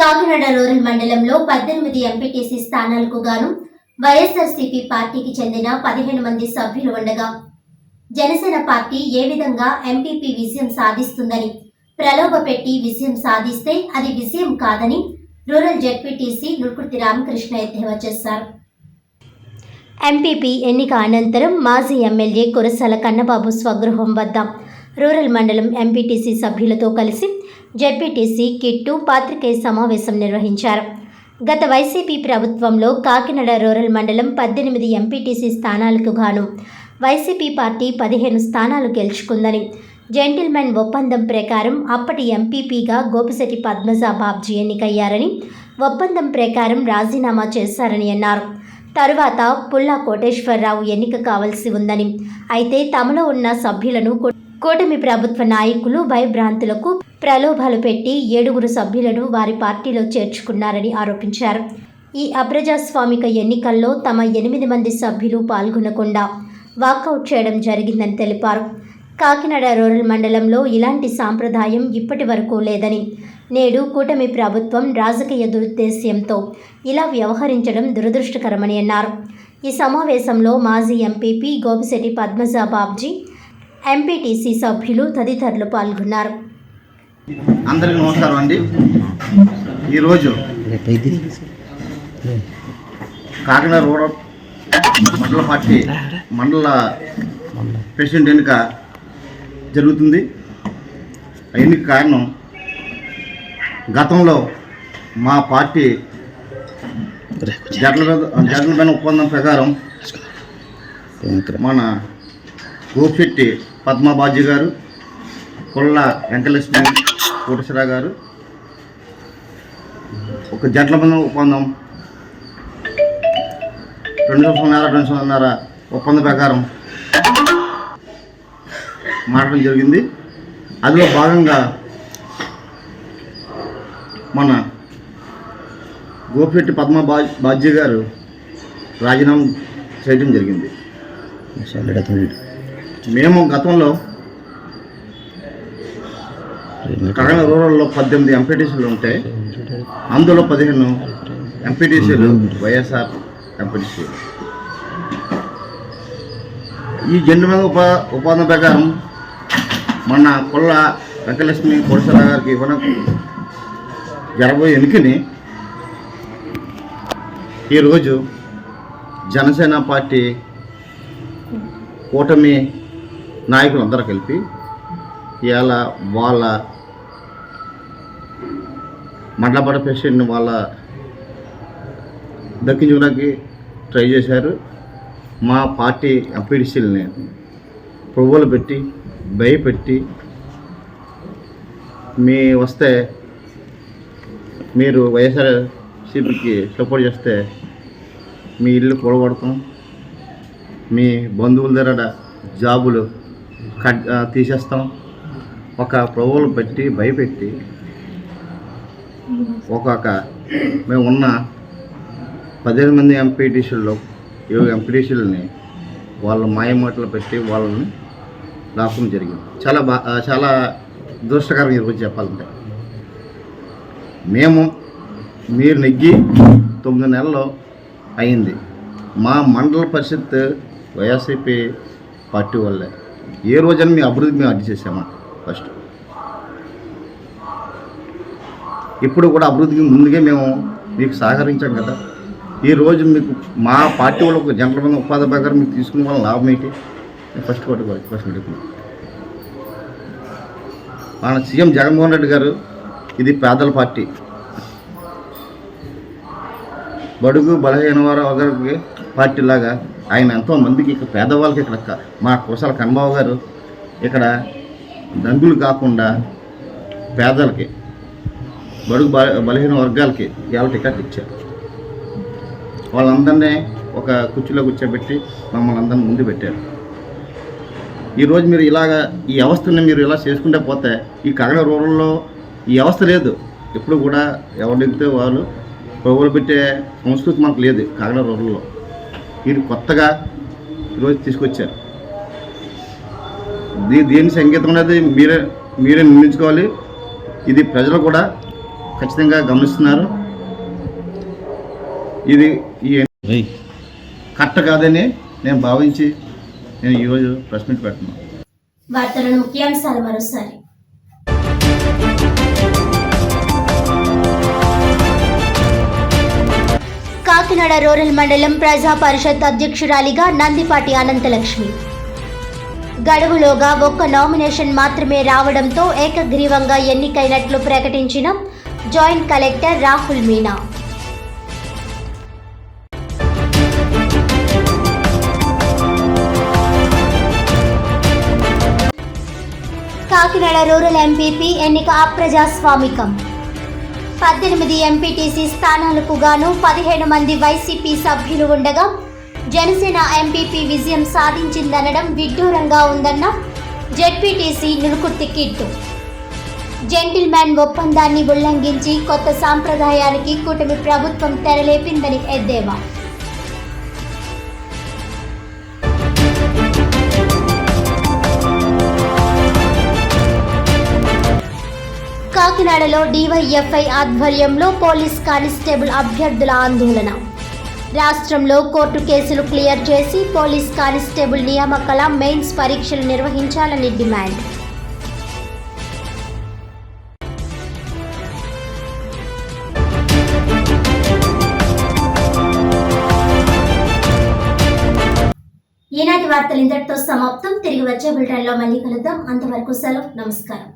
Kakinada rural మండలంలో పద్దెనిమిది MPTC స్థానాలకు గాను వైఎస్ఆర్సీపీ పార్టీకి చెందిన పదిహేను మంది సభ్యులు ఉండగా జనసేన పార్టీ ఏ విధంగా ఎంపీపీ విజయం సాధిస్తుందని ప్రలోభ పెట్టి విజయం సాధిస్తే అది విజయం కాదని రూరల్ జెడ్పీటీసీ నుర్కుర్తి రామకృష్ణ ఎద్దేవా చేశారు. ఎంపీపీ ఎన్నిక అనంతరం మాజీ ఎమ్మెల్యే కురసాల కన్నబాబు స్వగృహం వద్ద రూరల్ మండలం ఎంపీటీసీ సభ్యులతో కలిసి జెడ్పీటీసీ కిట్టు పాత్రికేయ సమావేశం నిర్వహించారు. గత వైసీపీ ప్రభుత్వంలో కాకినాడ రూరల్ మండలం పద్దెనిమిది ఎంపీటీసీ స్థానాలకు గాను వైసీపీ పార్టీ పదిహేను స్థానాలు గెలుచుకుందని జెంటిల్మెన్ ఒప్పందం ప్రకారం అప్పటి ఎంపీపీగా గోపిశెట్టి పద్మజ బాబ్జీ ఎన్నికయ్యారని ఒప్పందం ప్రకారం రాజీనామా చేశారని అన్నారు. తరువాత పుల్లా కోటేశ్వరరావు ఎన్నిక కావాల్సి ఉందని అయితే తమలో ఉన్న సభ్యులను కూటమి ప్రభుత్వ నాయకులు భయభ్రాంతులకు ప్రలోభాలు పెట్టి ఏడుగురు సభ్యులను వారి పార్టీలో చేర్చుకున్నారని ఆరోపించారు. ఈ అప్రజాస్వామిక ఎన్నికల్లో తమ ఎనిమిది మంది సభ్యులు పాల్గొనకుండా వాకౌట్ చేయడం జరిగిందని తెలిపారు. కాకినాడ రూరల్ మండలంలో ఇలాంటి సాంప్రదాయం ఇప్పటి వరకు లేదని నేడు కూటమి ప్రభుత్వం రాజకీయ దురుద్దేశ్యంతో ఇలా వ్యవహరించడం దురదృష్టకరమని అన్నారు. ఈ సమావేశంలో మాజీ ఎంపీపీ గోపిశెట్టి పద్మజ బాబ్జీ ఎంపీటీసీ సభ్యులు తదితరులు పాల్గొన్నారు. అందరికీ నమస్కారం అండి. ఈరోజు కాకినాడ రూరల్ మండల పార్టీ మండల ప్రెసిడెంట్ ఎన్నిక జరుగుతుంది. ఎన్నిక కారణం గతంలో మా పార్టీ జట్ల పైన ఒప్పందం ప్రకారం మన గోపిశెట్టి పద్మబాజీ గారు కొల్ల వెంకటలక్ష్మి కోటేశ్వర గారు. ఒక జంటల మంది ఒప్పందం. రెండు సంవత్సరాల రెండు సంవత్సరాల ఒప్పందం ప్రకారం మాట్లాడడం జరిగింది. అందులో భాగంగా మన గోపిరెడ్డి పద్మ బా బాజ్య గారు రాజీనామా చేయడం జరిగింది. మేము గతంలో కాకినాడ రూరల్లో పద్దెనిమిది ఎంపీటీసీలు ఉంటే అందులో పదిహేను ఎంపీటీసీలు వైఎస్ఆర్ ఎంపీటీసీలు ఈ జెండు మీద ఉప ఒప్పందం ప్రకారం మొన్న కొల్ల వెంకటలక్ష్మి కోటేశ్వర గారికి ఇవ్వడం జరగబోయే ఎన్నికని ఈరోజు జనసేన పార్టీ కూటమి నాయకులు అందరూ కలిపి ఇవాళ వాళ్ళ మండలపడ పేషెంట్ని వాళ్ళ దక్కించుకోవడానికి ట్రై చేశారు. మా పార్టీ ఎంపీడీసీలని పువ్వులు పెట్టి భయపెట్టి మీ వస్తే మీరు వైఎస్ఆర్ సిపికి సపోర్ట్ చేస్తే మీ ఇల్లు కూడగొడతాం. మీ బంధువుల దగ్గర జాబులు కట్ తీసేస్తాం. ఒక ప్రభువులు పెట్టి భయపెట్టి ఒక్కొక్క మేము ఉన్న పదిహేను మంది ఎంపీటీసీల్లో ఏడు ఎంపీటీసీలని వాళ్ళ మాయమాటలు పెట్టి వాళ్ళని లాభం జరిగింది. చాలా బా చాలా దురదృష్టకరం గురించి చెప్పాలంటే. మేము మీరు నెగ్గి తొమ్మిది నెలలు అయింది. మా మండల పరిషత్ వైఎస్ఐపి పార్టీ వల్లే. ఏ రోజైనా మీ అభివృద్ధి మేము అడ్డు చేసామా ఫస్ట్ ఇప్పుడు కూడా అభివృద్ధికి ముందుగా మేము మీకు సహకరించాం కదా. ఈ రోజు మీకు మా పార్టీ వాళ్ళు ఒక జనరల్ మంది ఉపాధి ప్రకారం మీకు తీసుకున్న వాళ్ళ లాభం ఏంటి? నేను ఫస్ట్ ఒకటి ఫస్ట్ అడుగుతున్నాను మన సీఎం జగన్మోహన్ రెడ్డి గారు ఇది పేదల పార్టీ. బడుగు బలహీన వారు ఒకరికి పార్టీ లాగా ఆయన ఎంతోమందికి ఇక్కడ పేదవాళ్ళకి ఇక్కడ మా కురసాల కన్నబాబు గారు ఇక్కడ దంగులు కాకుండా పేదలకి బడుగు బల బలహీన వర్గాలకి ఇవాళ టికెట్ ఇచ్చారు. వాళ్ళందరినీ ఒక కుర్చీలో కూర్చోబెట్టి మమ్మల్ని అందరిని ముందు పెట్టారు. ఈరోజు మీరు ఇలాగ ఈ వ్యవస్థని మీరు ఇలా చేసుకుంటే పోతే ఈ కాకినాడ రూరల్లో ఈ వ్యవస్థ లేదు. ఎప్పుడు కూడా ఎవరు దిగితే వాళ్ళు ప్రభువులు పెట్టే సంస్కృతి మనకు లేదు కాకినాడ రూరల్లో. మీరు కొత్తగా ఈరోజు తీసుకొచ్చారు. దీ దీని సంగీతం అనేది మీరే మీరే నిర్ణయించుకోవాలి ఇది ప్రజలు కూడా ఖచ్చితంగా గమనిస్తున్నారు. ఇది ఈ కట్ట కాదని నేను భావించి నేను ఈరోజు ప్రెస్ మీట్ పెడుతున్నాను. వార్తలను ముఖ్యాంశాలు మరోసారి. కాకినాడ రూరల్ మండలం ప్రజా పరిషత్ అధ్యక్షురాలిగా నందిపాటి అనంతలక్ష్మి. గడువులోగా ఒక్క నామినేషన్ మాత్రమే రావడంతో ఏకగ్రీవంగా ఎన్నికైనట్లు ప్రకటించిన joint collector Rahul Meena. Kakinada rural MPP ఎన్నిక అప్రజాస్వామికం. పద్దెనిమిది ఎంపీటీసీ స్థానాలకు గాను పదిహేను మంది వైసీపీ సభ్యులు ఉండగా జనసేన ఎంపీపీ విజయం సాధించిందనడం విడ్డూరంగా ఉందన్న జెడ్పీటీసీ నులుకుర్తి కిట్టు. జెంటిల్మ్యాన్ ఒప్పందాన్ని ఉల్లంఘించి కొత్త సాంప్రదాయానికి కూటమి ప్రభుత్వం తెరలేపిందని ఎద్దేవా. కాకినాడలో డివైఎఫ్ఐ ఆధ్వర్యంలో పోలీస్ కానిస్టేబుల్ అభ్యర్థుల ఆందోళన. రాష్ట్రంలో కోర్టు కేసులు క్లియర్ చేసి పోలీస్ కానిస్టేబుల్ నియామకాల మెయిన్స్ పరీక్షలు నిర్వహించాలని డిమాండ్. ఈనాటి వార్తలు ఇంతటితో సమాప్తం. తిరిగి వచ్చే బులెటిన్లో మళ్ళీ కలుద్దాం. అంతవరకు సెలవు. నమస్కారం.